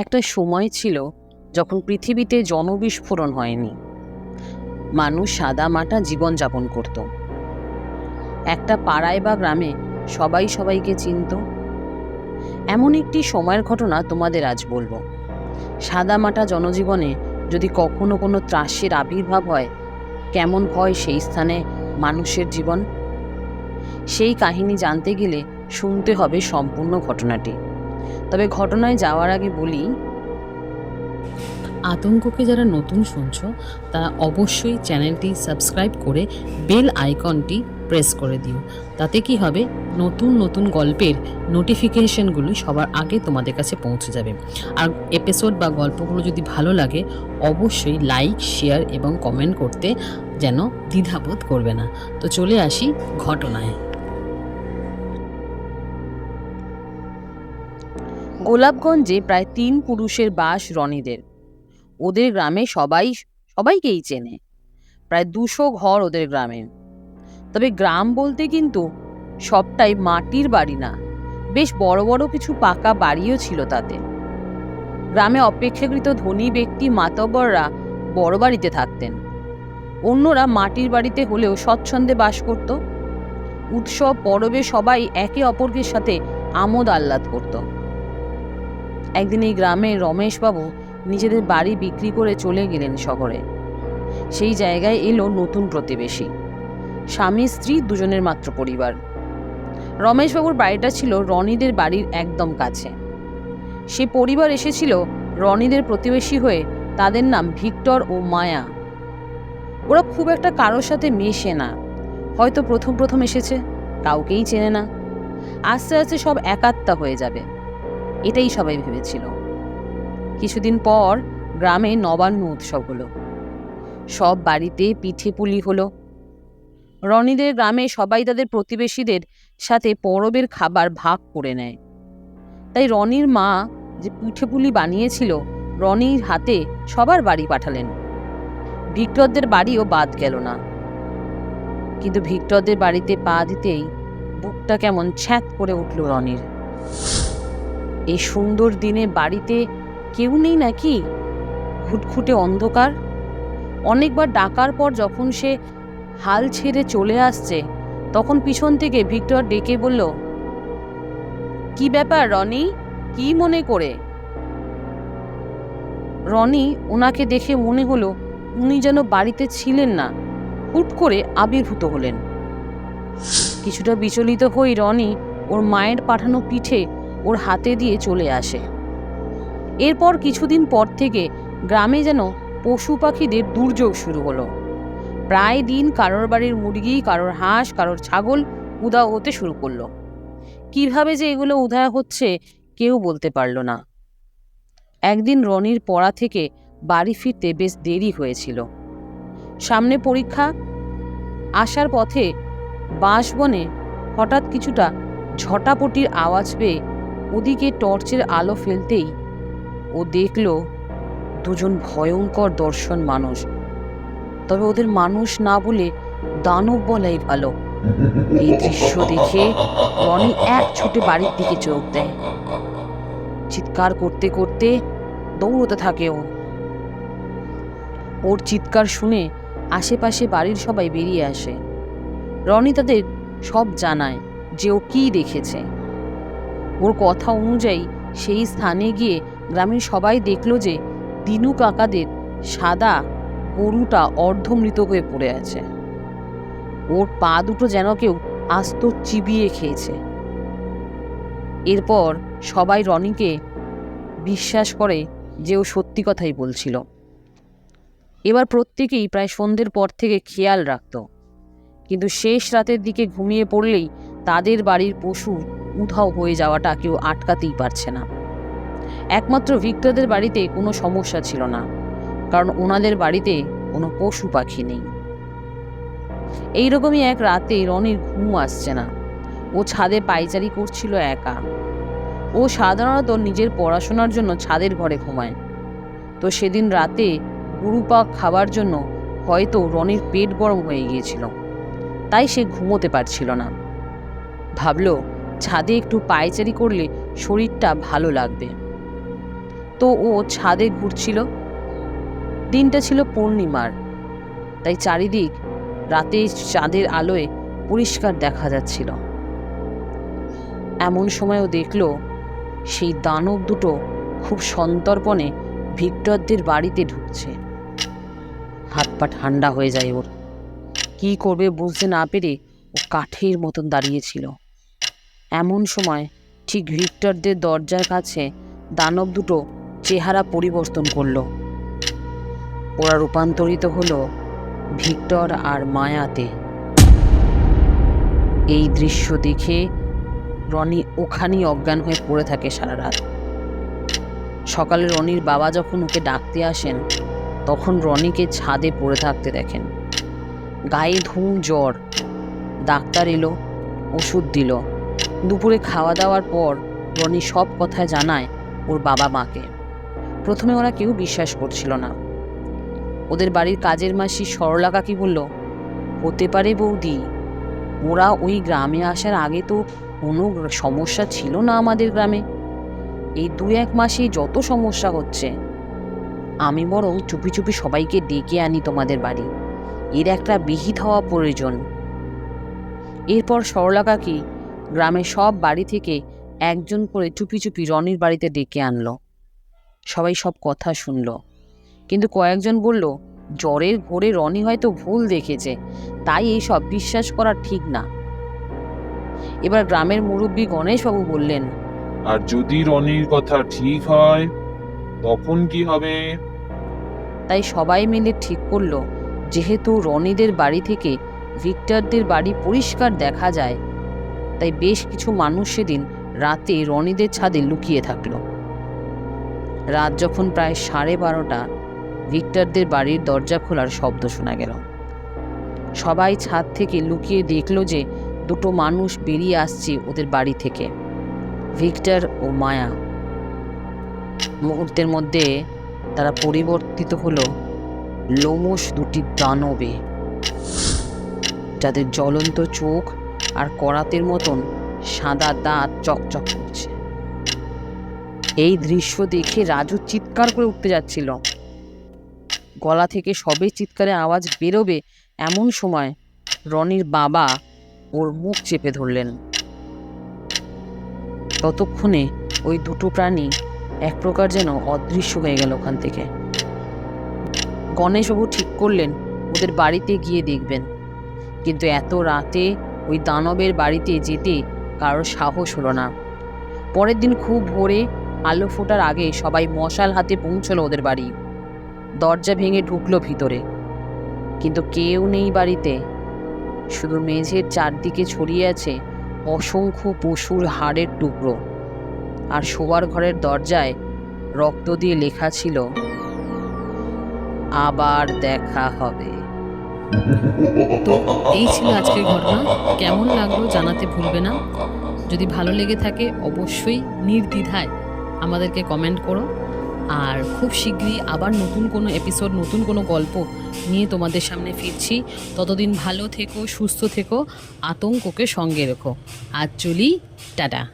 একটা সময় ছিল যখন পৃথিবীতে জনবিস্ফোরণ হয়নি। মানুষ সাদা মাটা জীবনযাপন করত। একটা পাড়ায় বা গ্রামে সবাই সবাইকে চিনত। এমন একটি সময়ের ঘটনা তোমাদের আজ বলব। সাদা মাটা জনজীবনে যদি কখনো কোনো ত্রাসের আবির্ভাব হয়, কেমন হয় সেই স্থানে মানুষের জীবন? সেই কাহিনী জানতে গেলে শুনতে হবে সম্পূর্ণ ঘটনাটি। তবে ঘটনায় যাওয়ার আগে বলি, আতঙ্ককে যারা নতুন শুনছ, তারা অবশ্যই চ্যানেলটি সাবস্ক্রাইব করে বেল আইকনটি প্রেস করে দিও। তাতে কি হবে? নতুন নতুন গল্পের নোটিফিকেশনগুলি সবার আগে তোমাদের কাছে পৌঁছে যাবে। আর এপিসোড বা গল্পগুলো যদি ভালো লাগে, অবশ্যই লাইক, শেয়ার এবং কমেন্ট করতে যেন দ্বিধাবোধ করবে না। তো চলে আসি ঘটনায়। গোলাপগঞ্জে প্রায় তিন পুরুষের বাস রনিদের। ওদের গ্রামে সবাই, সবাইকেই চেনে। প্রায় দুশো ঘর ওদের গ্রামে। তবে গ্রাম বলতে কিন্তু সবটাই মাটির বাড়ি না। বেশ বড় বড় কিছু পাকা বাড়িও ছিল তাতে। গ্রামে অপেক্ষাকৃত ধনী ব্যক্তি মাতব্বররা বড় বাড়িতে থাকতেন। অন্যরা মাটির বাড়িতে হলেও স্বচ্ছন্দে বাস করত। উৎসব, পরবে সবাই একে অপরকে সাথে আমোদ আহ্লাদ করত। একদিন এই গ্রামে রমেশবাবু নিজেদের বাড়ি বিক্রি করে চলে গেলেন শহরে। সেই জায়গায় এলো নতুন প্রতিবেশী। স্বামী, স্ত্রী দুজনের মাত্র পরিবার। রমেশবাবুর বাড়িটা ছিল রনিদের বাড়ির একদম কাছে। সে পরিবার এসেছিল রনিদের প্রতিবেশী হয়ে তাদের নাম ভিক্টর ও মায়া। ওরা খুব একটা কারোর সাথে মেশে না। হয়তো প্রথম প্রথম এসেছে, কাউকেই চেনে না। আস্তে আস্তে সব একাত্তা হয়ে যাবে। এটাই সবাই ভেবেছিল। কিছুদিন পর গ্রামে নবান্ন উৎসব হলো। সব বাড়িতে পিঠে পুলি হলো। রনিদের গ্রামে সবাই তাদের প্রতিবেশীদের সাথে পরবের খাবার ভাগ করে নেয়। তাই রনির মা যে পিঠে পুলি বানিয়েছিল, রনির হাতে সবার বাড়ি পাঠালেন। ভিক্টরদের বাড়িও বাদ গেল না। কিন্তু ভিক্টরদের বাড়িতে পা দিতেই বুকটা কেমন ছ্যাঁত করে উঠল রনির। এই সুন্দর দিনে বাড়িতে কেউ নেই নাকি? ঘুটঘুটে অন্ধকার। অনেকবার ডাকার পর যখন সে হাল ছেড়ে চলে আসছে, তখন পিছন থেকে ভিক্টর ডেকে বলল, কি ব্যাপার রনি? কি মনে করে? রনি ওনাকে দেখে মনে হলো উনি যেন বাড়িতে ছিলেন না। হুট করে আবির্ভূত হলেন। কিছুটা বিচলিত হই রনি ওর মায়ের পাঠানো পিঠে ওর হাতে দিয়ে চলে আসে। এরপর কিছুদিন পর থেকে গ্রামে যেন পশু পাখিদের দুর্যোগ শুরু হলো। প্রায় দিন কারোর বাড়ির মুরগি, কারোর হাঁস, কারোর ছাগল উদা হতে শুরু করল। কীভাবে যে এগুলো উদয় হচ্ছে কেউ বলতে পারল না। একদিন রনির পড়া থেকে বাড়ি ফিরতে বেশ দেরি হয়েছিল। সামনে পরীক্ষা আসার পথে বাঁশবনে হঠাৎ কিছুটা ঝটাপটির আওয়াজ পেয়ে ওদিকে টর্চের আলো ফেলতেই ও দেখল দুজন ভয়ঙ্কর দর্শন মানুষ। তবে ওদের মানুষ না বলে দানব বলাই ভালো। এই দৃশ্য দেখে রনি এক ছুটে বাড়ির দিকে চোখ দেয়। চিৎকার করতে করতে দৌড়তে থাকে ও। ওর চিৎকার শুনে আশেপাশে বাড়ির সবাই বেরিয়ে আসে। রনি তাদের সব জানায় যে ও কী দেখেছে। ওর কথা অনুযায়ী সেই স্থানে গিয়ে গ্রামের সবাই দেখল যে দিনু কাকাদের সাদা গরুটা অর্ধমৃত হয়ে পড়ে আছে। ওর পা দুটো যেন কেউ আস্ত চিবিয়ে খেয়েছে। এরপর সবাই রনিকে বিশ্বাস করে যে ও সত্যি কথাই বলছিল। এবার প্রত্যেকেই প্রায় সন্ধ্যের পর থেকে খেয়াল রাখত। কিন্তু শেষ রাতের দিকে ঘুমিয়ে পড়লেই তাদের বাড়ির পশু উধাও হয়ে যাওয়াটা কেউ আটকাতেই পারছে না। একমাত্র ভিক্টরদের বাড়িতে কোনো সমস্যা ছিল না, কারণ ওনাদের বাড়িতে কোনো পশু পাখি নেই। এইরকমই এক রাতে রনির ঘুম আসছে না। ও ছাদে পাইচারি করছিল একা। ও সাধারণত নিজের পড়াশোনার জন্য ছাদের ঘরে ঘুমায়। তো সেদিন রাতে গুরুপাক খাবার জন্য হয়তো রনির পেট গরম হয়ে গিয়েছিল, তাই সে ঘুমোতে পারছিল না। ভাবলো ছাদে একটু পায়চারি করলে শরীরটা ভালো লাগবে। তো ও ছাদে ঘুরছিল। দিনটা ছিল পূর্ণিমার। তাই চারিদিক রাতে চাঁদের আলোয় পরিষ্কার দেখা যাচ্ছিল। এমন সময় ও দেখল, সেই দানব দুটো খুব সন্তর্পণে ভিক্টরদের বাড়িতে ঢুকছে। হাত পা ঠান্ডা হয়ে যায় ওর। কি করবে বুঝতে না পেরে ও কাঠের মতন দাঁড়িয়েছিল এমন সময় ঠিক ভিক্টরদের দরজার কাছে দানব দুটো চেহারা পরিবর্তন করল। ওরা রূপান্তরিত হলো ভিক্টর আর মায়াতে। এই দৃশ্য দেখে রনি ওখানেই অজ্ঞান হয়ে পড়ে থাকে সারা রাত। সকালে রনির বাবা যখন ওকে ডাকতে আসেন, তখন রনিকে ছাদে পড়ে থাকতে দেখেন। গায়ে ধুম জ্বর। ডাক্তার এলো, ওষুধ দিল। দুপুরে খাওয়া দাওয়ার পর রনি সব কথা জানায় ওর বাবা মাকে। প্রথমে ওরা কেউ বিশ্বাস করছিল না। ওদের বাড়ির কাজের মাসি সরলা কাকি বলল, হতে পারে বৌদি, ওরা ওই গ্রামে আসার আগে তো কোনো সমস্যা ছিল না আমাদের গ্রামে। এই দু এক মাসে যত সমস্যা হচ্ছে, আমি বরং চুপি চুপি সবাইকে ডেকে আনি তোমাদের বাড়ি। এর একটা বিহিত হওয়া প্রয়োজন। এরপর সরলা কাকি গ্রামের সব বাড়ি থেকে একজন করে চুপি চুপি রনির বাড়িতে ডেকে আনলো। সবাই সব কথা শুনলো। কিন্তু কয়েকজন বলল জ্বরের ঘোরে রনি হয়তো ভুল দেখেছে তাই এই সব বিশ্বাস করা ঠিক না। এবার গ্রামের মুরব্বী গণেশবাবু বললেন আর যদি রনির কথা ঠিক হয় তখন কি হবে? তাই সবাই মিলে ঠিক করল। যেহেতু রনিদের বাড়ি থেকে ভিক্টরদের বাড়ি পরিষ্কার দেখা যায় তাই বেশ কিছু মানুষ সেদিন রাতে রনিদের ছাদে লুকিয়ে থাকল। রাত যখন প্রায় সাড়ে বারোটা, ভিক্টরদের বাড়ির দরজা খোলার শব্দ শোনা গেল। সবাই ছাদ থেকে লুকিয়ে দেখল যে দুটো মানুষ বেরিয়ে আসছে ওদের বাড়ি থেকে, ভিক্টর ও মায়া। মুহূর্তের মধ্যে তারা পরিবর্তিত হলো। লোমশ দুটি দানবে যাদের জ্বলন্ত চোখ আর করাতের মতন সাদা দাঁত চকচক করছে। এই দৃশ্য দেখে রাজু চিৎকার করে উঠতে যাচ্ছিল। গলা থেকে সবে চিৎকারে আওয়াজ বেরোবে এমন সময় রনির বাবা ওর মুখ চেপে ধরলেন। ততক্ষণে ওই দুটো প্রাণী এক প্রকার যেন অদৃশ্য হয়ে গেল ওখান থেকে। গণেশবাবু ঠিক করলেন, ওদের বাড়িতে গিয়ে দেখবেন। কিন্তু এত রাতে ওই দানবের বাড়িতে যেতে কারোর সাহস হলো না। পরের দিন খুব ভোরে আলো ফোটার আগে সবাই মশাল হাতে পৌঁছলো ওদের বাড়ি। দরজা ভেঙে ঢুকলো ভিতরে। কিন্তু কেউ নেই বাড়িতে। শুধু মেঝের চারদিকে ছড়িয়ে আছে অসংখ্য পশুর হাড়ের টুকরো। আর শোয়ার ঘরের দরজায় রক্ত দিয়ে লেখা ছিল, আবার দেখা হবে। তো এই ছিল আজকের ঘটনা। কেমন লাগল জানাতে ভুলবে না। যদি ভালো লেগে থাকে, অবশ্যই নির্দ্বিধায় আমাদেরকে কমেন্ট করো। আর খুব শীঘ্রই আবার নতুন কোনো এপিসোড নতুন কোনো গল্প নিয়ে তোমাদের সামনে ফিরছি। ততদিন ভালো থেকো, সুস্থ থেকো, আতঙ্ককে সঙ্গে রেখো। আজ চলি, টাটা।